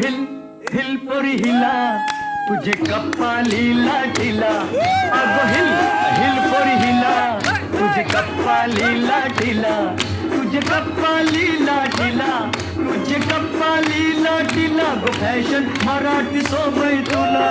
Hill hill पोरी हिला तुझे कप्पा लीला ढिला अगो हिल हिल पोरी हिला तुझे कप्पालीला ढिला तुझे कप्पालीला ढिला तुझे कप्पा लीला ढिला गो फॅशन मराठी सोबई तुला.